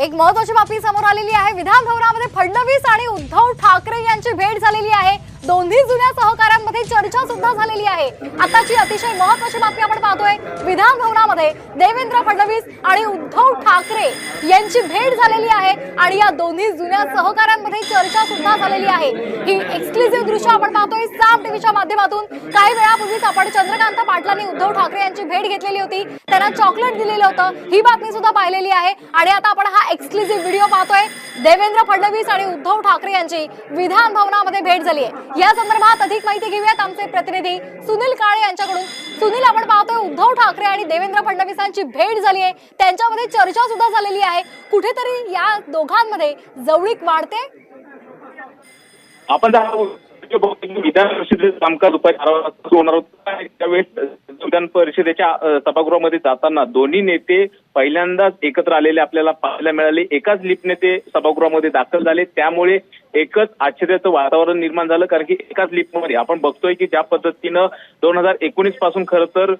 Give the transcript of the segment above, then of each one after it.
एक महत्वाची बातमी समोर आलेली आहे. विधान भवनामध्ये फडणवीस आणि उद्धव ठाकरे यांची भेट झालेली आहे. दोन्ही जुन्या सहकाऱ्यांमध्ये चर्चा सुद्धा झालेली आहे. आताची अतिशय महत्वाची बातमी आपण पाहतोय. विधान भवनामध्ये देवेंद्र फडणवीस आणि उद्धव ठाकरे यांची भेट झालेली आहे आणि या दोन्ही जुन्या सहकाऱ्यांमध्ये चर्चा सुद्धा झालेली आहे. ही एक्सक्लुझिव्ह दृश्य आपण पाहतोय साम टीव्हीच्या माध्यमातून. काही वेळापूर्वीच आपण चंद्रकांत पाटलांनी उद्धव ठाकरे यांची भेट घेतलेली होती. त्यांना चॉकलेट दिलेलं होतं. ही बातमी सुद्धा पाहिलेली आहे. आणि आता आपण हा एक्सक्लुझिव्ह व्हिडिओ पाहतोय. देवेंद्र फडणवीस आणि उद्धव ठाकरे यांची विधान भवनामध्ये भेट झाली आहे. या संदर्भात अधिक माहिती घेऊयात आमचे प्रतिनिधी सुनील काळे यांच्याकडून. सुनील आपण पाहतोय उद्धव ठाकरे आणि देवेंद्र फडणवीसांची भेट झाली आहे. त्यांच्यामध्ये चर्चा सुद्धा झालेली आहे. कुठेतरी या दोघांमध्ये जवळीक वाढते? आपण विधान परिषदेचं कामकाज दुपारी बारा वाजता सुरू होणार होतं त्यावेळेस विधान परिषदेच्या सभागृहामध्ये जाताना दोन्ही नेते पहिल्यांदाच एकत्र आलेले आपल्याला पाहायला मिळाले. एकाच लिपने ते सभागृहामध्ये दाखल झाले. त्यामुळे एकच आश्चर्याचं वातावरण निर्माण झालं कारण की एकाच लिफ्टमध्ये आपण बघतोय की ज्या पद्धतीनं दोन हजार एकोणीसपासून खरं तर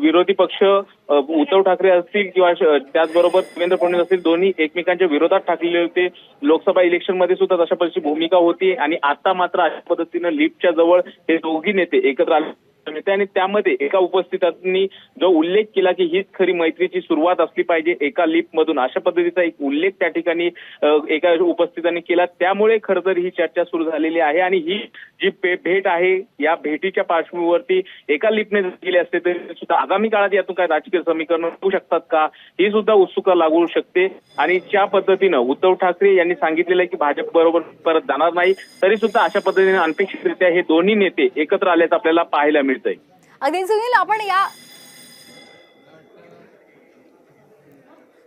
विरोधी पक्ष उद्धव ठाकरे असतील किंवा त्याचबरोबर देवेंद्र फडणवीस असतील दोन्ही एकमेकांच्या विरोधात ठाकलेले होते. लोकसभा इलेक्शनमध्ये सुद्धा तशा पद्धतीची भूमिका होती आणि आता मात्र अशा पद्धतीनं लिफ्टच्या जवळ हे दोघी नेते एकत्र आले. नेते आणि त्यामध्ये एका उपस्थितांनी जो उल्लेख केला की हीच खरी मैत्रीची सुरुवात असली पाहिजे एका लिप मधून. अशा पद्धतीचा एक उल्लेख त्या ठिकाणी एका उपस्थितांनी केला. त्यामुळे खरं तर ही चर्चा सुरू झालेली आहे आणि ही जी पे- भेट आहे या भेटीच्या पार्श्वभूमीवरती एका लिपने जर असते तरी सुद्धा आगामी काळात यातून काय राजकीय समीकरण होऊ शकतात का? ही सुद्धा उत्सुकता लागू शकते. आणि ज्या पद्धतीनं उद्धव ठाकरे यांनी सांगितलेलं आहे की भाजप बरोबर परत जाणार नाही तरी सुद्धा अशा पद्धतीने अनपेक्षितरित्या हे दोन्ही नेते एकत्र आल्याचं आपल्याला पाहायला मिळतंय. अगदी सुनील आपण या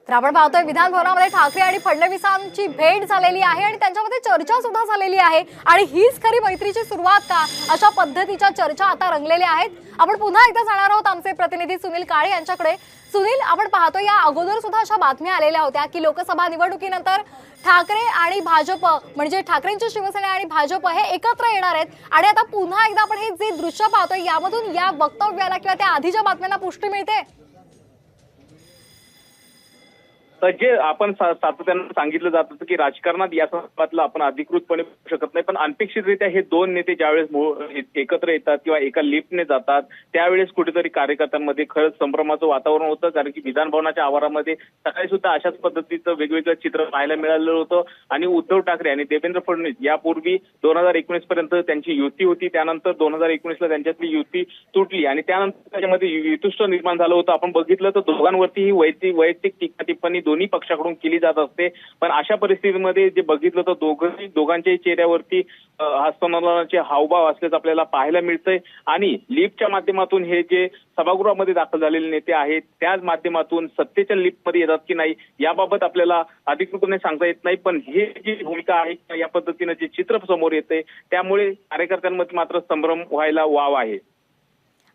तर आपण पाहतोय विधानभवनामध्ये ठाकरे आणि फडणवीसांची भेट झालेली आहे आणि त्यांच्यामध्ये चर्चा सुद्धा झालेली आहे. आणि हीच खरी मैत्रीची सुरुवात का? अशा पद्धतीच्या चर्चा आता रंगलेल्या आहेत. आपण पुन्हा एकदा जाणार आहोत आमचे प्रतिनिधी सुनील काळे यांच्याकडे. सुनील आपण पाहतो या अगोदर सुद्धा अशा बातम्या आलेल्या होत्या की लोकसभा निवडणुकीनंतर ठाकरे आणि भाजप म्हणजे ठाकरेंची शिवसेना आणि भाजप हे एकत्र येणार आहेत. आणि आता पुन्हा एकदा आपण हे जे दृश्य पाहतोय यामधून या वक्तव्याला किंवा त्या आधीच्या बातम्यांना पुष्टी मिळते. तर जे आपण सातत्यानं सांगितलं जात होतं की राजकारणात या संदर्भातलं आपण अधिकृतपणे बोलू शकत नाही. पण अनपेक्षितरित्या हे दोन नेते ज्यावेळेस एकत्र येतात किंवा एका लिफ्टने जातात त्यावेळेस कुठेतरी कार्यकर्त्यांमध्ये खरंच संभ्रमाचं वातावरण होतं. कारण की विधान भवनाच्या आवारामध्ये सकाळी सुद्धा अशाच पद्धतीचं वेगवेगळं चित्र पाहायला मिळालं होतं. आणि उद्धव ठाकरे आणि देवेंद्र फडणवीस यापूर्वी दोन हजार एकोणीस पर्यंत त्यांची युती होती. त्यानंतर दोन हजार एकोणीसला त्यांच्यातली युती तुटली. आणि त्यानंतर त्याच्यामध्ये युतुष्ट निर्माण झालं होतं. आपण बघितलं तर दोघांवरती ही वैयक्तिक वैयक्तिक टीका टिप्पणी दोन्ही पक्षाकडून केली जात असते. पण अशा परिस्थितीमध्ये जे बघितलं तर दोघंही दोघांच्याही चेहऱ्यावरती हस्तांदोलनाचे हावभाव असल्याचं आपल्याला पाहायला मिळतंय. आणि लिपच्या माध्यमातून हे जे सभागृहामध्ये दाखल झालेले नेते आहेत त्याच माध्यमातून सत्तेच्या लीपमध्ये येतात की नाही याबाबत आपल्याला अधिकृतपणे सांगता येत नाही. पण हे जी भूमिका आहे या पद्धतीनं जे चित्र समोर येते त्यामुळे कार्यकर्त्यांमध्ये मात्र संभ्रम व्हायला वाव आहे.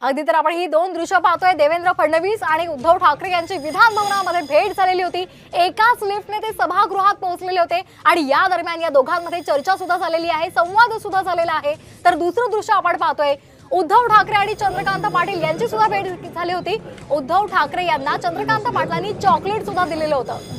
अगदी तर आपण ही दोन दृश्य पाहतोय. देवेंद्र फडणवीस आणि उद्धव ठाकरे यांची विधान भवनामध्ये भेट झालेली होती. एकाच लिफ्टने ते सभागृहात पोहोचलेले होते आणि या दरम्यान या दोघांमध्ये चर्चा सुद्धा झालेली आहे संवाद सुद्धा झालेला आहे. तर दुसरं दृश्य आपण पाहतोय. उद्धव ठाकरे आणि चंद्रकांत पाटील यांची सुद्धा भेट झाली होती. उद्धव ठाकरे यांना चंद्रकांत पाटलांनी चॉकलेट सुद्धा दिलेलं होतं.